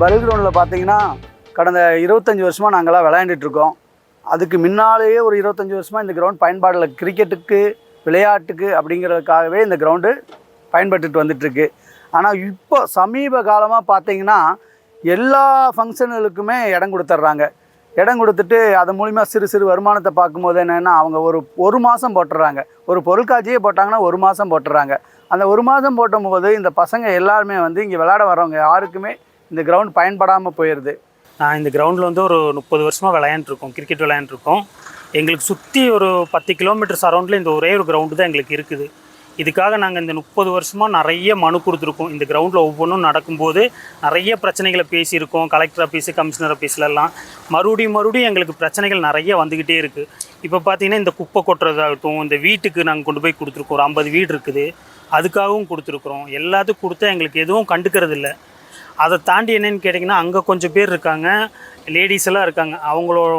பரல் கிரவுண்டில் பார்த்தீங்கன்னா கடந்த இருபத்தஞ்சி வருஷமாக நாங்களாம் விளையாண்டுட்டு இருக்கோம். அதுக்கு முன்னாலேயே ஒரு இருபத்தஞ்சி வருஷமாக இந்த கிரவுண்ட் பயன்பாடில் கிரிக்கெட்டுக்கு விளையாட்டுக்கு அப்படிங்கிறதுக்காகவே இந்த கிரவுண்டு பயன்பட்டுட்டு வந்துட்டுருக்கு. ஆனால் இப்போ சமீப காலமாக பார்த்தீங்கன்னா எல்லா ஃபங்க்ஷனுக்குமே இடம் கொடுத்துட்றாங்க. இடம் கொடுத்துட்டு அது மூலிமா சிறு சிறு வருமானத்தை பார்க்கும்போது என்னென்னா அவங்க ஒரு ஒரு மாதம் போட்டுடுறாங்க. ஒரு பொருட்காட்சியே போட்டாங்கன்னா ஒரு மாதம் போட்டுடுறாங்க. அந்த ஒரு மாதம் போட்டும்போது இந்த பசங்க எல்லாருமே வந்து இங்கே விளையாட வரவங்க யாருக்குமே இந்த கிரவுண்ட் பயன்படாமல் போயிடுது நான் இந்த கிரவுண்டில் வந்து ஒரு முப்பது வருஷமாக விளையாண்டுருக்கோம் கிரிக்கெட் விளையாண்டுருக்கோம். எங்களுக்கு சுற்றி ஒரு பத்து கிலோமீட்டர் சரௌண்டில் இந்த ஒரே ஒரு கிரவுண்டு தான் எங்களுக்கு இருக்குது. இதுக்காக நாங்கள் இந்த முப்பது வருஷமாக நிறைய மனு கொடுத்துருக்கோம். இந்த கிரவுண்டில் ஒவ்வொன்றும் நடக்கும்போது நிறைய பிரச்சனைகளை பேசியிருக்கோம். கலெக்டர் ஆஃபீஸு கமிஷனர் ஆஃபீஸ்லலாம் மறுபடியும் மறுபடியும் எங்களுக்கு பிரச்சனைகள் நிறைய வந்துக்கிட்டே இருக்குது இப்போ பார்த்தீங்கன்னா இந்த குப்பை கொட்டுறதாகட்டும் இந்த வீட்டுக்கு நாங்கள் கொண்டு போய் கொடுத்துருக்கோம். ஒரு ஐம்பது வீடு இருக்குது. அதுக்காகவும் கொடுத்துருக்குறோம். எல்லாத்துக்கும் கொடுத்தா எங்களுக்கு எதுவும் கண்டுக்கிறது இல்லை அதை தாண்டி என்னென்னு கேட்டிங்கன்னா அங்கே கொஞ்சம் பேர் இருக்காங்க. லேடிஸ் எல்லாம் இருக்காங்க. அவங்களோட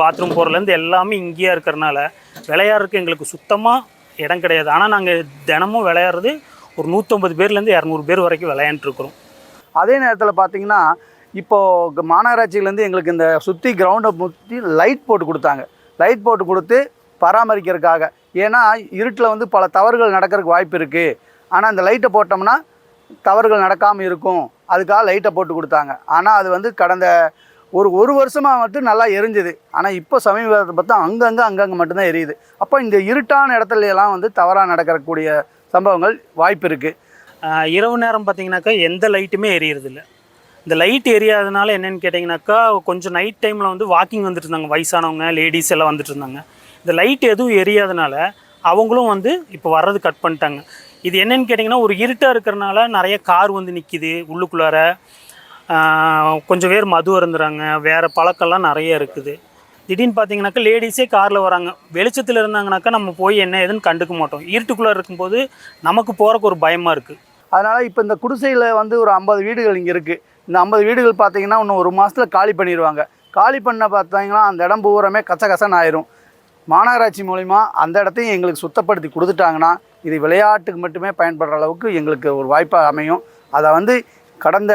பாத்ரூம் போகிறதுலேருந்து எல்லாமே இங்கேயே இருக்கிறனால விளையாடுறதுக்கு எங்களுக்கு சுத்தமாக இடம் கிடையாது. ஆனால் நாங்கள் தினமும் விளையாடுறது ஒரு நூற்றம்பது பேர்லேருந்து இரநூறு பேர் வரைக்கும் விளையாண்டுருக்குறோம் அதே நேரத்தில் பார்த்தீங்கன்னா இப்போது மாநகராட்சியிலேருந்து எங்களுக்கு இந்த சுற்றி கிரவுண்டை முற்றி லைட் போட்டு கொடுத்தாங்க. லைட் போட்டு கொடுத்து பராமரிக்கிறதுக்காக. ஏன்னா இருட்டில் வந்து பல தவறுகள் நடக்கிறதுக்கு வாய்ப்பு இருக்குது ஆனால் அந்த லைட்டை போட்டோம்னா தவறுகள் நடக்காமல் இருக்கும். அதுக்காக லைட்டை போட்டு கொடுத்தாங்க. ஆனால் அது வந்து கடந்த ஒரு ஒரு வருஷமாக மட்டும் நல்லா எரிஞ்சுது. ஆனால் இப்போ சமீபத்தை பார்த்தா அங்கங்கே அங்கங்கே மட்டும்தான் எரியுது. அப்போ இந்த இருட்டான இடத்துலையெல்லாம் வந்து தவறாக நடக்கக்கூடிய சம்பவங்கள் வாய்ப்பு இருக்குது இரவு நேரம் பார்த்தீங்கன்னாக்கா எந்த லைட்டுமே எரியறதில்ல. இந்த லைட் எரியாதனால என்னென்னு கேட்டிங்கனாக்கா கொஞ்சம் நைட் டைமில் வந்து வாக்கிங் வந்துட்டு இருந்தாங்க. வயசானவங்க லேடிஸ் எல்லாம் வந்துட்டு இருந்தாங்க. இந்த லைட் எதுவும் எரியாதனால அவங்களும் வந்து இப்போ வர்றது கட் பண்ணிட்டாங்க. இது என்னன்னு கேட்டிங்கன்னா ஒரு இருட்டாக இருக்கிறனால நிறைய கார் வந்து நிற்கிது உள்ளுக்குள்ளார. கொஞ்சம் பேர் மது இருந்துறாங்க வேறு பழக்கம்லாம் நிறைய இருக்குது. திடீர்னு பார்த்தீங்கன்னாக்கா லேடிஸே காரில் வராங்க. வெளிச்சத்தில் இருந்தாங்கனாக்கா நம்ம போய் என்ன ஏதுன்னு கண்டுக்க மாட்டோம். இருட்டுக்குள்ளே இருக்கும்போது நமக்கு போகிறக்கு ஒரு பயமாக இருக்குது அதனால் இப்போ இந்த குடிசையில் வந்து ஒரு ஐம்பது வீடுகள் இங்கே இருக்குது இந்த ஐம்பது வீடுகள் பார்த்தீங்கன்னா இன்னும் ஒரு மாதத்தில் காலி பண்ணிடுவாங்க காலி பண்ண பார்த்தீங்கன்னா அந்த இடம் பூரமே கச்ச கசன்னு ஆயிரும். மாநகராட்சி மூலிமா அந்த இடத்தையும் எங்களுக்கு சுத்தப்படுத்தி கொடுத்துட்டாங்கன்னா இது விளையாட்டுக்கு மட்டுமே பயன்படுற அளவுக்கு எங்களுக்கு ஒரு வாய்ப்பாக அமையும். அதை வந்து கடந்த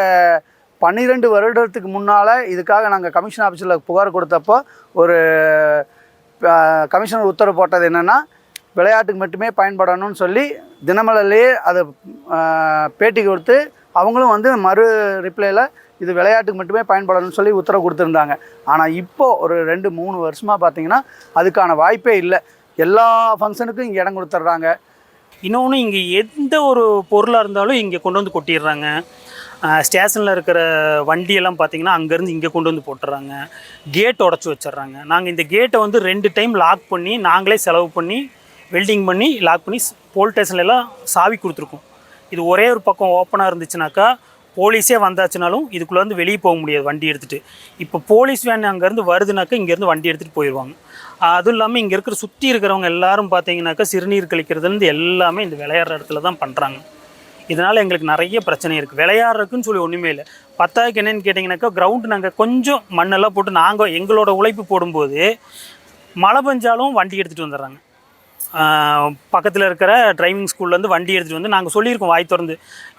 பன்னிரெண்டு வருடத்துக்கு முன்னால் இதுக்காக நாங்கள் கமிஷன் ஆஃபீஸில் புகார் கொடுத்தப்போ ஒரு கமிஷனர் உத்தரவு போட்டது என்னென்னா விளையாட்டுக்கு மட்டுமே பயன்படணும்னு சொல்லி தினமலையிலேயே அதை பேட்டி கொடுத்து அவங்களும் வந்து மறு ரிப்ளையில் இது விளையாட்டுக்கு மட்டுமே பயன்படணும்னு சொல்லி உத்தரவு கொடுத்துருந்தாங்க. ஆனால் இப்போது ஒரு ரெண்டு மூணு வருஷமாக பார்த்தீங்கன்னா அதுக்கான வாய்ப்பே இல்லை. எல்லா ஃபங்க்ஷனுக்கும் இங்கே இடம் கொடுத்துட்றாங்க இன்னொன்று இங்கே எந்த ஒரு பொருளாக இருந்தாலும் இங்கே கொண்டு வந்து கொட்டிடுறாங்க. ஸ்டேஷனில் இருக்கிற வண்டியெல்லாம் பார்த்தீங்கன்னா அங்கேருந்து இங்கே கொண்டு வந்து போட்டுறாங்க. கேட் உடச்சி வச்சிடுறாங்க. நாங்கள் இந்த கேட்டை வந்து ரெண்டு டைம் லாக் பண்ணி நாங்களே செலவு பண்ணி வெல்டிங் பண்ணி லாக் பண்ணி போல் ஸ்டேஷன்லலாம் சாவி கொடுத்துருக்கோம். இது ஒரே ஒரு பக்கம் ஓப்பனாக இருந்துச்சுனாக்கா போலீஸே வந்தாச்சுனாலும் இதுக்குள்ளே வந்து வெளியே போக முடியாது வண்டி எடுத்துகிட்டு இப்போ போலீஸ் வேன் அங்கேருந்து வருதுனாக்கா இங்கேருந்து வண்டி எடுத்துகிட்டு போயிடுவாங்க அதுவும் இல்லாமல் இங்கே இருக்கிற சுற்றி இருக்கிறவங்க எல்லாரும் பார்த்தீங்கன்னாக்கா சிறுநீர் கழிக்கிறதுலேருந்து எல்லாமே இந்த விளையாடுற இடத்துல தான் பண்ணுறாங்க இதனால் எங்களுக்கு நிறைய பிரச்சனை இருக்குது விளையாடுறதுக்குன்னு சொல்லி ஒன்றுமே இல்லை. பத்தாவதுக்கு என்னென்னு கேட்டிங்கனாக்கா கிரவுண்டு நாங்கள் கொஞ்சம் மண்ணெல்லாம் போட்டு நாங்கள் எங்களோட உழைப்பு போடும்போது மழை பெஞ்சாலும் வண்டி எடுத்துகிட்டு வந்துடுறாங்க. பக்கத்தில் இருக்கிற டிரைவிங் ஸ்கூல்லேருந்து வண்டி எடுத்துகிட்டு வந்து நாங்கள் சொல்லியிருக்கோம் வாய் திறந்து.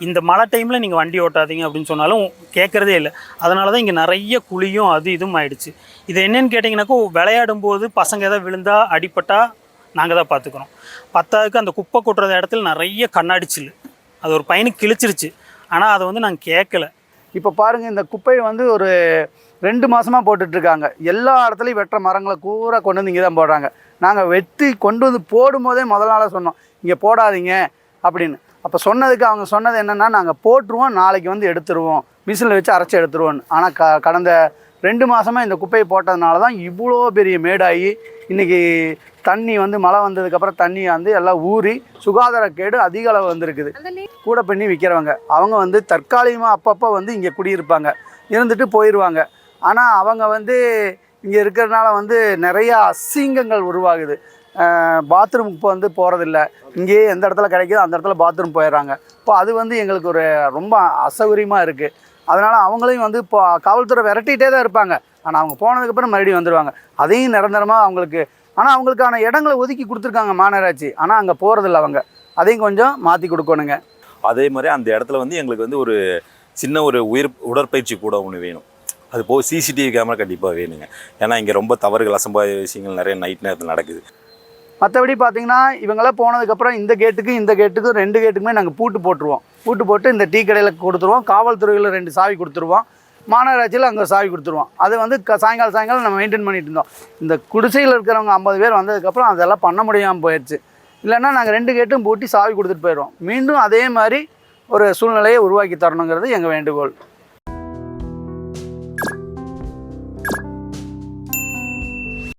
இந்த மழை டைமில் நீங்கள் வண்டி ஓட்டாதீங்க அப்படின்னு சொன்னாலும் கேட்குறதே இல்லை. அதனால தான் இங்கே நிறைய குழியும் அது இதுவும் ஆயிடுச்சு. இது என்னென்னு கேட்டிங்கனாக்கா விளையாடும் போது பசங்க எதாவது விழுந்தால் அடிப்பட்டால் நாங்கள் தான் பார்த்துக்குறோம் பத்தாவதுக்கு அந்த குப்பை கொட்டுற இடத்துல நிறைய கண்ணாடிச்சில். அது ஒரு பையனுக்கு கிழிச்சிருச்சு. ஆனால் அதை வந்து நாங்கள் கேட்கல. இப்போ பாருங்கள் இந்த குப்பையை வந்து ஒரு ரெண்டு மாதமாக போட்டுட்ருக்காங்க எல்லா இடத்துலையும் வெட்டுற மரங்களை கூற கொண்டு வந்து இங்கே தான் போடுறாங்க. நாங்கள் வெட்டி கொண்டு வந்து போடும்போதே முதல் நாளாக சொன்னோம். இங்கே போடாதீங்க அப்படின்னு. அப்போ சொன்னதுக்கு அவங்க சொன்னது என்னென்னா நாங்கள் போட்டுருவோம் நாளைக்கு வந்து எடுத்துருவோம். மிஷினில் வச்சு அரைச்சி எடுத்துருவோம் ஆனால் க கடந்த ரெண்டு மாதமாக இந்த குப்பையை போட்டதுனால தான் இவ்வளோ பெரிய மேடாகி இன்றைக்கி தண்ணி வந்து மழை வந்ததுக்கப்புறம் தண்ணி வந்து எல்லாம் ஊறி சுகாதாரக்கேடு அதிக அளவு வந்திருக்குது. கூட பண்ணி விற்கிறவங்க அவங்க வந்து தற்காலிகமாக அப்பப்போ வந்து இங்கே குடியிருப்பாங்க. இருந்துட்டு போயிடுவாங்க ஆனால் அவங்க வந்து இங்கே இருக்கிறதுனால வந்து நிறையா அசிங்கங்கள் உருவாகுது. பாத்ரூமுக்கு இப்போ வந்து போகிறதில்ல இங்கேயே எந்த இடத்துல கிடைக்குதோ அந்த இடத்துல பாத்ரூம் போயிடுறாங்க. இப்போ அது வந்து எங்களுக்கு ஒரு ரொம்ப அசௌகரியமாக இருக்குது அதனால் அவங்களையும் வந்து இப்போ காவல்துறை விரட்டிகிட்டே தான் இருப்பாங்க. ஆனால் அவங்க போனதுக்கப்புறம் மறுபடியும் வந்துடுவாங்க அதையும் நிரந்தரமாக அவங்களுக்கு ஆனால் அவங்களுக்கான இடங்களை ஒதுக்கி கொடுத்துருக்காங்க மாநகராட்சி. ஆனால் அங்கே போகிறதில்ல அவங்க. அதையும் கொஞ்சம் மாற்றி கொடுக்கணுங்க. அதே மாதிரி அந்த இடத்துல வந்து எங்களுக்கு வந்து ஒரு சின்ன ஒரு உயிர் உடற்பயிற்சி கூட ஒன்று வேணும். அது போக சிசிடிவி கேமரா கண்டிப்பாக வேணுங்க. ஏன்னா இங்கே ரொம்ப தவறுகள் அசம்பாவித விஷயங்கள் நிறைய நைட் நேரத்தில் நடக்குது. மற்றபடி பார்த்தீங்கன்னா இவங்களாம் போனதுக்கப்புறம் இந்த கேட்டுக்கும் இந்த கேட்டுக்கும் ரெண்டு கேட்டுக்குமே நாங்கள் பூட்டு போட்டுருவோம். பூட்டு போட்டு இந்த டீ கடையில் கொடுத்துருவோம். காவல்துறையில் ரெண்டு சாவி கொடுத்துருவோம். மாநகராட்சியில் அங்கே சாவி கொடுத்துருவோம். அது வந்து க சாயங்காலம் சாயங்காலம் நம்ம மெயின்டைன் பண்ணிட்டு இருந்தோம். இந்த குடிசையில் இருக்கிறவங்க ஐம்பது பேர் வந்ததுக்கப்புறம் அதெல்லாம் பண்ண முடியாமல் போயிடுச்சு இல்லைன்னா நாங்கள் ரெண்டு கேட்டும் பூட்டி சாவி கொடுத்துட்டு போயிடுவோம். மீண்டும் அதே மாதிரி ஒரு சூழ்நிலையை உருவாக்கி தரணுங்கிறது எங்கள் வேண்டுகோள்.